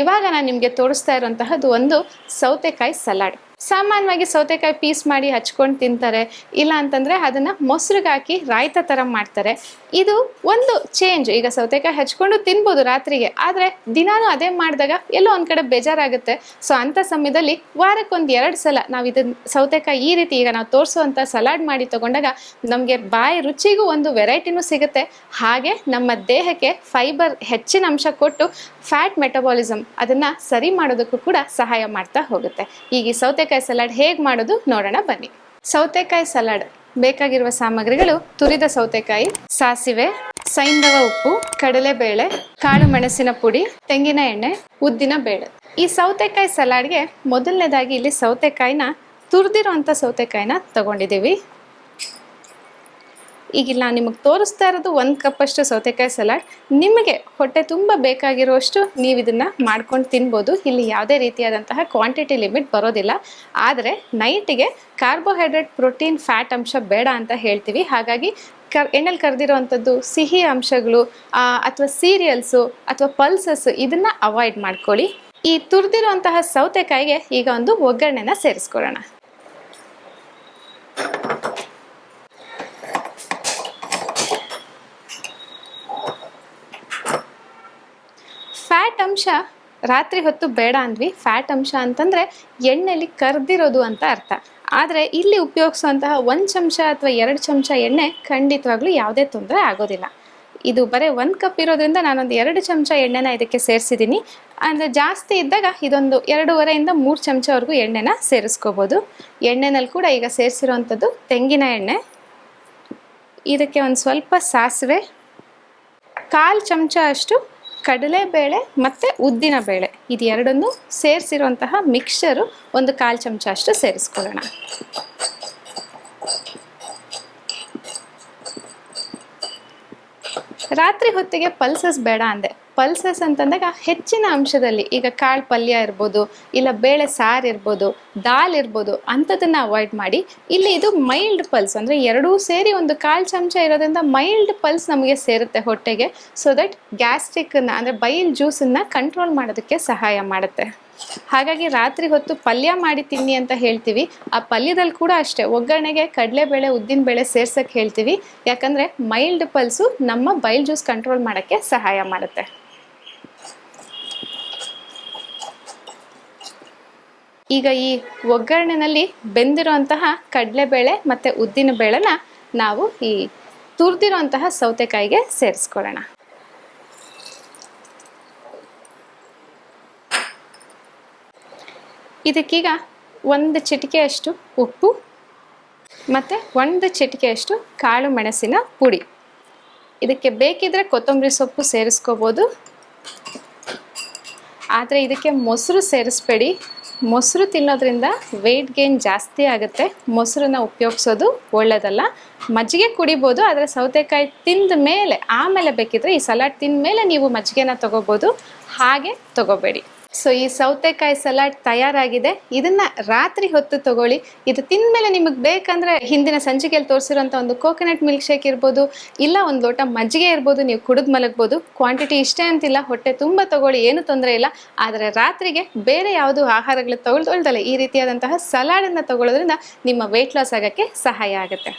ಇವಾಗ ನಾನು ನಿಮಗೆ ತೋರಿಸ್ತಾ ಇರುವಂತಹದ್ದು ಒಂದು ಸೌತೆಕಾಯಿ ಸಲಾಡ್. ಸಾಮಾನ್ಯವಾಗಿ ಸೌತೆಕಾಯಿ ಪೀಸ್ ಮಾಡಿ ಹಚ್ಕೊಂಡು ತಿಂತಾರೆ. ಇಲ್ಲ ಅಂತಂದರೆ ಅದನ್ನು ಮೊಸರಿಗೆ ಹಾಕಿ ರಾಯ್ತ ಥರ ಮಾಡ್ತಾರೆ. ಇದು ಒಂದು ಚೇಂಜ್ ಈಗ ಸೌತೆಕಾಯಿ ಹಚ್ಕೊಂಡು ತಿನ್ಬೋದು ರಾತ್ರಿಗೆ. ಆದರೆ ದಿನಾನು ಅದೇ ಮಾಡಿದಾಗ ಎಲ್ಲೋ ಒಂದು ಕಡೆ ಬೇಜಾರಾಗುತ್ತೆ. ಸೊ ಅಂತ ಸಮಯದಲ್ಲಿ ವಾರಕ್ಕೊಂದು ಎರಡು ಸಲ ನಾವು ಇದನ್ನು ಸೌತೆಕಾಯಿ ಈ ರೀತಿ ಈಗ ನಾವು ತೋರಿಸುವಂಥ ಸಲಾಡ್ ಮಾಡಿ ತಗೊಂಡಾಗ ನಮಗೆ ಬಾಯಿ ರುಚಿಗೂ ಒಂದು ವೆರೈಟಿನೂ ಸಿಗುತ್ತೆ. ಹಾಗೆ ನಮ್ಮ ದೇಹಕ್ಕೆ ಫೈಬರ್ ಹೆಚ್ಚಿನ ಅಂಶ ಕೊಟ್ಟು ಫ್ಯಾಟ್ ಮೆಟಬಾಲಿಸಮ್ ಅದನ್ನು ಸರಿ ಮಾಡೋದಕ್ಕೂ ಕೂಡ ಸಹಾಯ ಮಾಡ್ತಾ ಹೋಗುತ್ತೆ. ಈಗ ಈ ಸೌತೆಕಾಯಿ ಸಲಾಡ್ ಹೇಗೆ ಮಾಡೋದು ನೋಡೋಣ ಬನ್ನಿ. ಸೌತೆಕಾಯಿ ಸಲಾಡ್ ಬೇಕಾಗಿರುವ ಸಾಮಗ್ರಿಗಳು ತುರಿದ ಸೌತೆಕಾಯಿ, ಸಾಸಿವೆ, ಸೈಂಧವ ಉಪ್ಪು, ಕಡಲೆಬೇಳೆ, ಕಾಳು ಮೆಣಸಿನ ಪುಡಿ, ತೆಂಗಿನ ಎಣ್ಣೆ, ಉದ್ದಿನ ಬೇಳೆ. ಈ ಸೌತೆಕಾಯಿ ಸಲಾಡ್ಗೆ ಮೊದಲನೇದಾಗಿ ಇಲ್ಲಿ ಸೌತೆಕಾಯಿನ ತುರಿದಿರೋಂಥ ಸೌತೆಕಾಯಿನ ತಗೊಂಡಿದ್ದೀವಿ. ಈಗ ನಾನು ನಿಮಗೆ ತೋರಿಸ್ತಾ ಇರೋದು ಒಂದು ಕಪ್ಪಷ್ಟು ಸೌತೆಕಾಯಿ ಸಲಾಡ್ ನಿಮಗೆ ಹೊಟ್ಟೆ ತುಂಬ ಬೇಕಾಗಿರುವಷ್ಟು ನೀವು ಇದನ್ನು ಮಾಡ್ಕೊಂಡು ತಿನ್ಬೋದು. ಇಲ್ಲಿ ಯಾವುದೇ ರೀತಿಯಾದಂತಹ ಕ್ವಾಂಟಿಟಿ ಲಿಮಿಟ್ ಬರೋದಿಲ್ಲ. ಆದರೆ ನೈಟಿಗೆ ಕಾರ್ಬೋಹೈಡ್ರೇಟ್ ಪ್ರೋಟೀನ್ ಫ್ಯಾಟ್ ಅಂಶ ಬೇಡ ಅಂತ ಹೇಳ್ತೀವಿ. ಹಾಗಾಗಿ ಕ ಎಣ್ಣೆಲಿ ಕರೆದಿರೋವಂಥದ್ದು, ಸಿಹಿ ಅಂಶಗಳು ಅಥವಾ ಸೀರಿಯಲ್ಸು ಅಥವಾ ಪಲ್ಸಸ್ಸು ಇದನ್ನು ಅವಾಯ್ಡ್ ಮಾಡ್ಕೊಳ್ಳಿ. ಈ ತುರಿದಿರುವಂತಹ ಸೌತೆಕಾಯಿಗೆ ಈಗ ಒಂದು ಒಗ್ಗರಣೆನ ಸೇರಿಸ್ಕೊಳ್ಳೋಣ. ಫ್ಯಾಟ್ ಅಂಶ ರಾತ್ರಿ ಹೊತ್ತು ಬೇಡ ಅಂದ್ವಿ. ಫ್ಯಾಟ್ ಅಂಶ ಅಂತಂದ್ರೆ ಎಣ್ಣೆಲಿ ಕರ್ದಿರೋದು ಅಂತ ಅರ್ಥ. ಆದರೆ ಇಲ್ಲಿ ಉಪಯೋಗಿಸುವಂತಹ ಒಂದು ಚಮಚ ಅಥವಾ ಎರಡು ಚಮಚ ಎಣ್ಣೆ ಖಂಡಿತವಾಗ್ಲೂ ಯಾವುದೇ ತೊಂದರೆ ಆಗೋದಿಲ್ಲ. ಇದು ಬರೀ ಒಂದು ಕಪ್ ಇರೋದ್ರಿಂದ ನಾನೊಂದು ಎರಡು ಚಮಚ ಎಣ್ಣೆನ ಇದಕ್ಕೆ ಸೇರಿಸಿದ್ದೀನಿ ಅಂದರೆ ಜಾಸ್ತಿ ಇದ್ದಾಗ ಇದೊಂದು ಎರಡೂವರೆಯಿಂದ ಮೂರು ಚಮಚವರೆಗೂ ಎಣ್ಣೆನ ಸೇರಿಸ್ಕೋಬೋದು. ಎಣ್ಣೆನಲ್ಲಿ ಕೂಡ ಈಗ ಸೇರಿಸಿರೋವಂಥದ್ದು ತೆಂಗಿನ ಎಣ್ಣೆ. ಇದಕ್ಕೆ ಒಂದು ಸ್ವಲ್ಪ ಸಾಸಿವೆ. ಕಾಲು ಚಮಚ ಅಷ್ಟು ಕಡಲೆಬೇಳೆ ಮತ್ತು ಉದ್ದಿನ ಬೇಳೆ. ಇದು ಎರಡನ್ನೂ ಸೇರಿಸಿರುವಂತಹ ಮಿಕ್ಸ್ಚರು ಒಂದು ಕಾಲು ಚಮಚ ಅಷ್ಟು ಸೇರಿಸ್ಕೊಳ್ಳೋಣ. ರಾತ್ರಿ ಹೊತ್ತಿಗೆ ಪಲ್ಸಸ್ ಬೇಡ ಅಂದೆ. ಪಲ್ಸಸ್ ಅಂತಂದಾಗ ಹೆಚ್ಚಿನ ಅಂಶದಲ್ಲಿ ಈಗ ಕಾಳು ಪಲ್ಯ ಇರ್ಬೋದು, ಇಲ್ಲ ಬೇಳೆ ಸಾರು ಇರ್ಬೋದು, ದಾಲ್ ಇರ್ಬೋದು ಅಂಥದನ್ನ ಅವಾಯ್ಡ್ ಮಾಡಿ. ಇಲ್ಲಿ ಇದು ಮೈಲ್ಡ್ ಪಲ್ಸ್ ಅಂದರೆ ಎರಡೂ ಸೇರಿ ಒಂದು ಕಾಲು ಚಮಚ ಇರೋದ್ರಿಂದ ಮೈಲ್ಡ್ ಪಲ್ಸ್ ನಮಗೆ ಸೇರುತ್ತೆ ಹೊಟ್ಟೆಗೆ. ಸೊ ದಟ್ ಗ್ಯಾಸ್ಟ್ರಿಕ್ಕನ್ನು ಅಂದರೆ ಬೈಲ್ ಜ್ಯೂಸನ್ನು ಕಂಟ್ರೋಲ್ ಮಾಡೋದಕ್ಕೆ ಸಹಾಯ ಮಾಡುತ್ತೆ. ಹಾಗಾಗಿ ರಾತ್ರಿ ಹೊತ್ತು ಪಲ್ಯ ಮಾಡಿ ತಿನ್ನಿ ಅಂತ ಹೇಳ್ತೀವಿ. ಆ ಪಲ್ಯದಲ್ಲಿ ಕೂಡ ಅಷ್ಟೇ. ಒಗ್ಗರಣೆಗೆ ಕಡಲೆಬೇಳೆ, ಉದ್ದಿನ ಬೇಳೆ ಸೇರ್ಸಕ್ಕೆ ಹೇಳ್ತೀವಿ. ಯಾಕಂದರೆ ಮೈಲ್ಡ್ ಪಲ್ಸು ನಮ್ಮ ಬೈಲ್ ಜ್ಯೂಸ್ ಕಂಟ್ರೋಲ್ ಮಾಡೋಕ್ಕೆ ಸಹಾಯ ಮಾಡುತ್ತೆ. ಈಗ ಈ ಒಗ್ಗರಣೆನಲ್ಲಿ ಬೆಂದಿರುವಂತಹ ಕಡಲೆಬೇಳೆ ಮತ್ತು ಉದ್ದಿನ ಬೇಳೆನ ನಾವು ಈ ತುರಿದಿರುವಂತಹ ಸೌತೆಕಾಯಿಗೆ ಸೇರಿಸ್ಕೊಳ್ಳೋಣ. ಇದಕ್ಕೀಗ ಒಂದು ಚಿಟಿಕೆಯಷ್ಟು ಉಪ್ಪು ಮತ್ತು ಒಂದು ಚಿಟಿಕೆಯಷ್ಟು ಕಾಳು ಮೆಣಸಿನ ಪುಡಿ. ಇದಕ್ಕೆ ಬೇಕಿದ್ರೆ ಕೊತ್ತಂಬರಿ ಸೊಪ್ಪು ಸೇರಿಸ್ಕೋಬೋದು. ಆದರೆ ಇದಕ್ಕೆ ಮೊಸರು ಸೇರಿಸ್ಬೇಡಿ. ಮೊಸರು ತಿನ್ನೋದ್ರಿಂದ ವೆಯ್ಟ್ ಗೇನ್ ಜಾಸ್ತಿ ಆಗುತ್ತೆ. ಮೊಸರನ್ನ ಉಪಯೋಗಿಸೋದು ಒಳ್ಳೆಯದಲ್ಲ ಮಜ್ಜಿಗೆ ಕುಡಿಬೋದು, ಆದರೆ ಸೌತೆಕಾಯಿ ತಿಂದ ಮೇಲೆ, ಆಮೇಲೆ ಬೇಕಿದ್ರೆ ಈ ಸಲಾಡ್ ತಿಂದ ಮೇಲೆ ನೀವು ಮಜ್ಜಿಗೆನ ತೊಗೋಬೋದು. ಹಾಗೆ ತಗೋಬೇಡಿ. ಸೊ ಈ ಸೌತೆಕಾಯಿ ಸಲಾಡ್ ತಯಾರಾಗಿದೆ. ಇದನ್ನ ರಾತ್ರಿ ಹೊತ್ತು ತಗೊಳ್ಳಿ. ಇದು ತಿಂದ್ಮೇಲೆ ನಿಮಗೆ ಬೇಕಂದ್ರೆ ಹಿಂದಿನ ಸಂಚಿಕೆಯಲ್ಲಿ ತೋರಿಸಿರುವಂತ ಒಂದು ಕೋಕೋನಟ್ ಮಿಲ್ಕ್ ಶೇಕ್ ಇರ್ಬೋದು, ಇಲ್ಲ ಒಂದು ಲೋಟ ಮಜ್ಜಿಗೆ ಇರ್ಬೋದು, ನೀವು ಕುಡಿದು ಮಲಗ್ಬೋದು. ಕ್ವಾಂಟಿಟಿ ಇಷ್ಟೇ ಅಂತಿಲ್ಲ. ಹೊಟ್ಟೆ ತುಂಬ ತಗೊಳ್ಳಿ. ಏನು ತೊಂದರೆ ಇಲ್ಲ. ಆದರೆ ರಾತ್ರಿಗೆ ಬೇರೆ ಯಾವುದು ಆಹಾರಗಳು ತಗೊಳ್ದೊಳ್ದಲ್ಲ ಈ ರೀತಿಯಾದಂತಹ ಸಲಾಡನ್ನು ತಗೊಳ್ಳೋದ್ರಿಂದ ನಿಮ್ಮ ವೆಯ್ಟ್ ಲಾಸ್ ಆಗೋಕ್ಕೆ ಸಹಾಯ ಆಗುತ್ತೆ.